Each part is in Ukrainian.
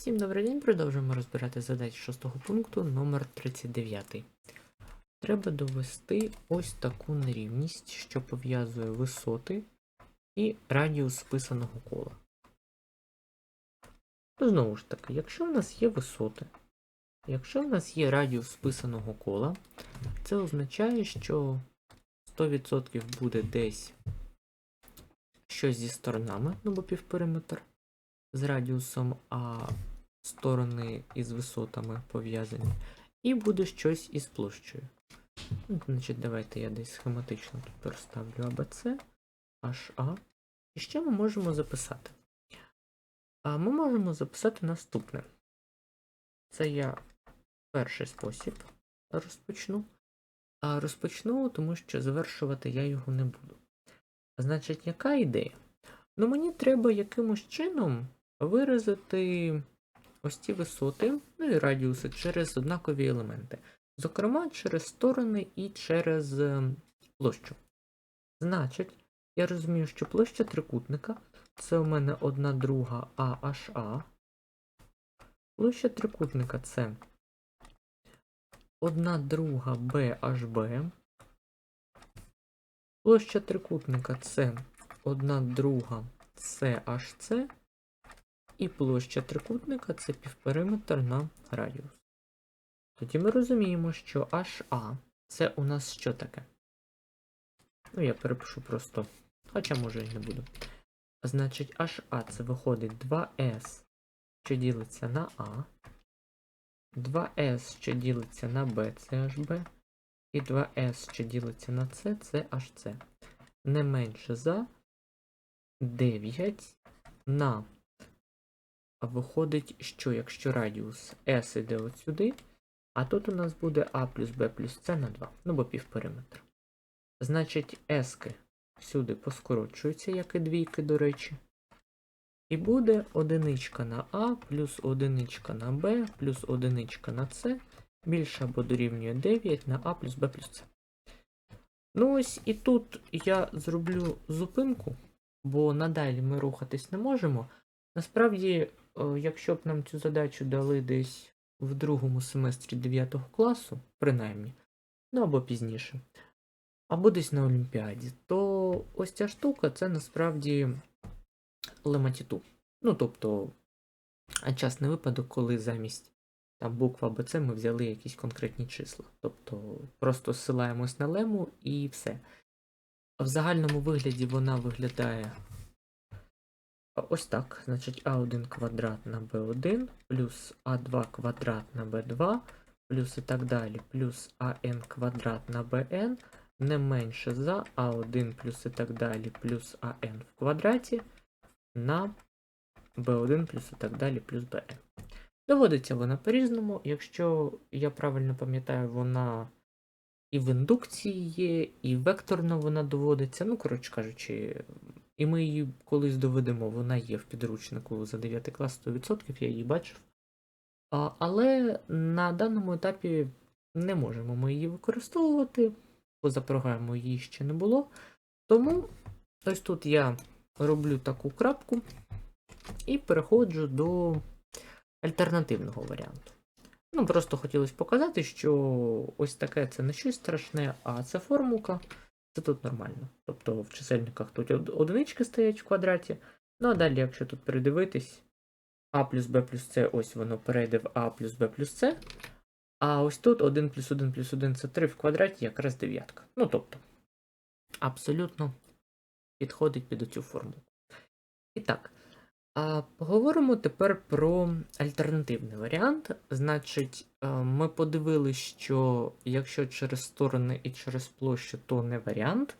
Всім добрий день, продовжуємо розбирати задачі шостого пункту номер 39. Треба довести ось таку нерівність, що пов'язує висоти і радіус списаного кола. Знову ж таки, якщо в нас є висоти, якщо в нас є радіус списаного кола, це означає, що 100% буде десь щось зі сторонами, ну бо півпериметр з радіусом, а сторони із висотами пов'язані. І буде щось із площею. Ну, Значить, давайте я десь схематично тут переставлю ABC, HA. І що ми можемо записати? А ми можемо записати наступне. Це я перший спосіб розпочну. А розпочну, тому що завершувати я його не буду. Значить, яка ідея? Ну, мені треба якимось чином виразити ось ці висоти, ну і радіуси через однакові елементи. Зокрема, через сторони і через е, площу. Значить, я розумію, що площа трикутника це у мене одна друга AHA. Площа трикутника це одна друга BHB. Площа трикутника це одна друга CHC. І площа трикутника це півпериметр на радіус. Тоді ми розуміємо, що HA це у нас що таке? Ну, я перепишу просто, хоча може і не буду. Значить, HA це виходить 2S, що ділиться на А, 2S, що ділиться на B, це HB, і 2S, що ділиться на C, це HC. Не менше за 9 на а виходить, що якщо радіус S іде от сюди, а тут у нас буде А плюс Б плюс С на 2, ну бо півпериметр. Значить, S сюди поскорочуються, як і двійки, до речі. І буде одиничка на А плюс одиничка на Б плюс одиничка на С більше або дорівнює 9 на А плюс Б плюс С. Ну ось і тут я зроблю зупинку, бо надалі ми рухатись не можемо. Насправді, якщо б нам цю задачу дали десь в другому семестрі 9 класу, принаймні, ну або пізніше, або десь на Олімпіаді, то ось ця штука це насправді лематіту. Ну, тобто, частний випадок, коли замість там букв АБЦ ми взяли якісь конкретні числа. Тобто просто ссилаємось на лему і все. В загальному вигляді вона виглядає Ось так. Значить, А1 квадрат на Б1 плюс А2 квадрат на Б2 плюс і так далі, плюс АН квадрат на БН не менше за А1 плюс і так далі, плюс АН в квадраті на Б1 плюс і так далі, плюс БН. Доводиться вона по-різному. Якщо я правильно пам'ятаю, вона і в індукції є, і векторно вона доводиться. Ну, коротше кажучи, і ми її колись доведемо, вона є в підручнику за 9 клас 100%, я її бачив. Але на даному етапі не можемо ми її використовувати, поза програмою її ще не було. Тому ось тут я роблю таку крапку і переходжу до альтернативного варіанту. Ну, просто хотілося показати, що ось таке це не щось страшне, а це формулка. Це тут нормально. Тобто в чисельниках тут одинички стоять в квадраті. Ну а далі, якщо тут передивитись, А плюс Б плюс С, ось воно перейде в А плюс Б плюс С. А ось тут 1 плюс 1 плюс 1 це 3 в квадраті, якраз дев'ятка. Ну тобто, абсолютно підходить під оцю формулу. І так, а поговоримо тепер про альтернативний варіант. Значить, ми подивилися, що якщо через сторони і через площу, то не варіант.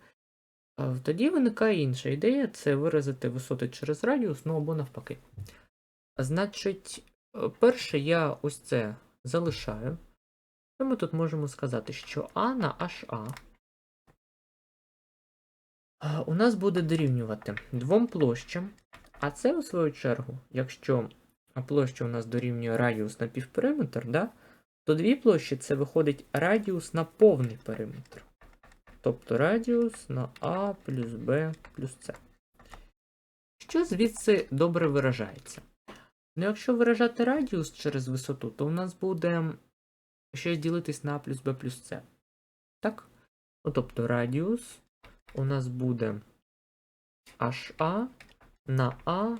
Тоді виникає інша ідея це виразити висоти через радіус, ну або навпаки. Значить, е, перше я ось це залишаю. Що ми тут можемо сказати, що А на HA у нас буде дорівнювати двом площам. А це, у свою чергу, якщо площа у нас дорівнює радіус на півпериметр, да, то дві площі це виходить радіус на повний периметр. Тобто радіус на А плюс Б плюс С. Що звідси добре виражається? Ну, якщо виражати радіус через висоту, то у нас буде щось ділитись на А плюс Б плюс С. Так? Ну, тобто радіус у нас буде HA на А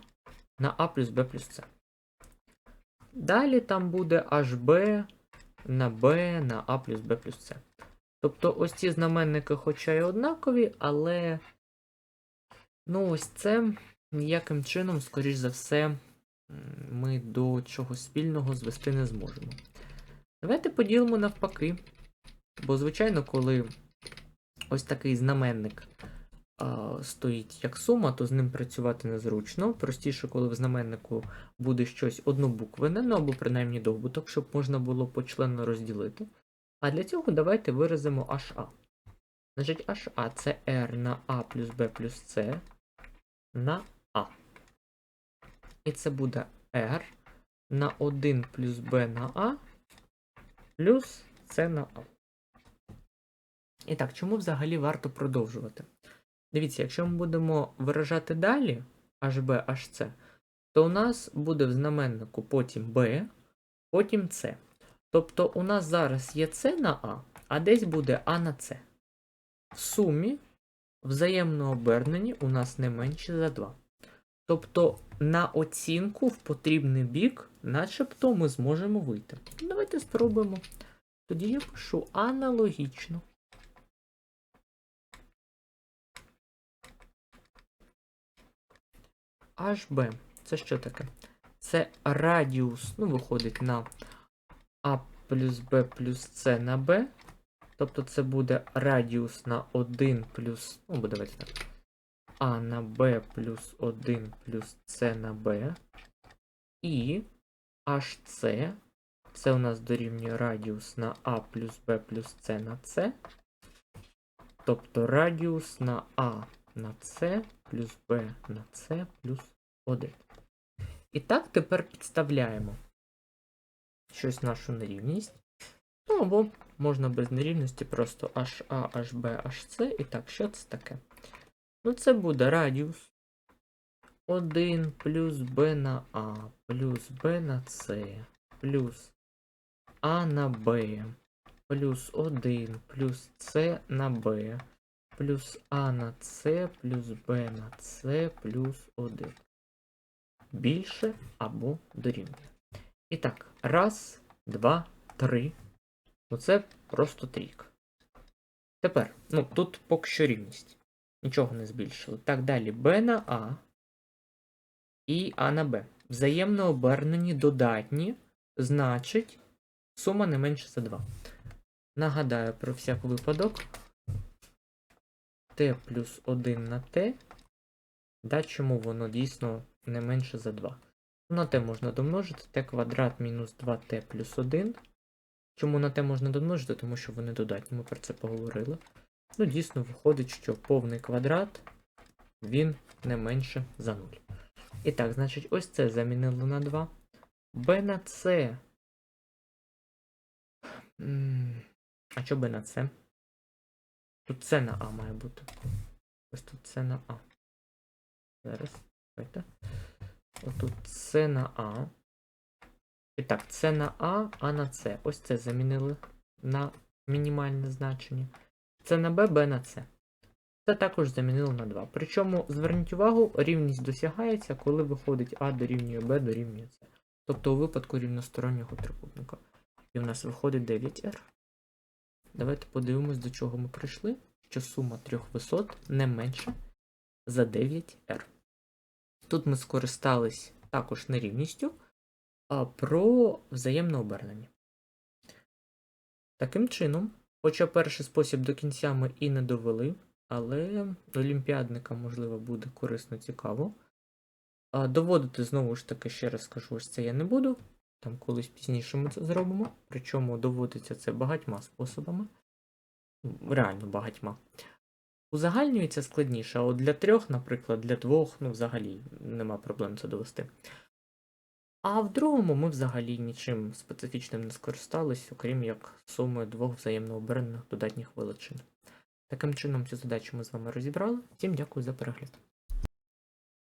на А плюс Б плюс С. Далі там буде HB на B на А плюс Б плюс С. Тобто ось ці знаменники, хоча й однакові, але ну ось це ніяким чином, скоріш за все, ми до чогось спільного звести не зможемо. Давайте поділимо навпаки. Бо, звичайно, коли ось такий знаменник стоїть як сума, то з ним працювати незручно. Простіше, коли в знаменнику буде щось однобуквене, ну або принаймні довбуток, щоб можна було почленно розділити. А для цього давайте виразимо HA. Значить, HA це R на A плюс B плюс C на А. І це буде R на 1 плюс B на А плюс C на А. І так, чому взагалі варто продовжувати? Дивіться, якщо ми будемо виражати далі HB, HC, то у нас буде в знаменнику потім B, потім C. Тобто у нас зараз є С на А, а десь буде А на С. В сумі взаємно обернені у нас не менше за 2. Тобто на оцінку в потрібний бік, начебто, ми зможемо вийти. Давайте спробуємо. Тоді я пишу аналогічно. HB. Це що таке? Це радіус, ну, виходить на А плюс Б плюс С на Б. Тобто це буде радіус на 1 плюс. Ну, буде давайте так. А на Б плюс 1 плюс С на Б. І HC. Це у нас дорівнює радіус на А плюс Б плюс С на С. Тобто радіус на А на С плюс Б на С плюс 1. І так тепер підставляємо щось нашу нерівність. Ну або можна без нерівності просто HA, HB, HC. І так, що це таке? Ну, це буде радіус 1 плюс b на А плюс b на С плюс А на Б плюс 1 плюс С на Б плюс А на С плюс Б на С плюс 1. Більше або дорівнює. І так, раз, два, три. Оце просто трійка. Тепер, ну, тут поки що рівність. Нічого не збільшили. Так, далі b на А і А на Б. Взаємно обернені додатні, значить, сума не менше за 2. Нагадаю про всяк випадок. Т плюс 1 на Т. Да, чому воно дійсно не менше за 2? На t можна домножити t квадрат мінус 2t плюс 1. Чому на t можна домножити? Тому що вони додатні, ми про це поговорили. Ну, дійсно, виходить, що повний квадрат він не менше за 0. І так, значить, ось це замінило на 2. b на c. А що b на c? Тут c на a має бути. Ось тут c на a. Зараз. Давайте. Отут С на А. І так, С на А, А на С. Ось це замінили на мінімальне значення. С на Б, Б на С. Це також замінили на 2. Причому, зверніть увагу, рівність досягається, коли виходить А дорівнює Б дорівнює С. Тобто у випадку рівностороннього трикутника. І в нас виходить 9R. Давайте подивимось, до чого ми прийшли. Що сума трьох висот не менша за 9R. Тут ми скористались також нерівністю а, про взаємне обернення. Таким чином, хоча перший спосіб до кінця ми і не довели, але олімпіадникам, можливо, буде корисно цікаво. Доводити, знову ж таки, ще раз скажу, ось це я не буду. Там колись пізніше ми це зробимо. Причому доводиться це багатьма способами. Реально багатьма. Узагальнюється складніше, а от для трьох, наприклад, для двох, ну, взагалі нема проблем це довести. А в другому ми взагалі нічим специфічним не скористались, окрім як сумою двох взаємно обернених додатніх величин. Таким чином, цю задачу ми з вами розібрали. Всім дякую за перегляд.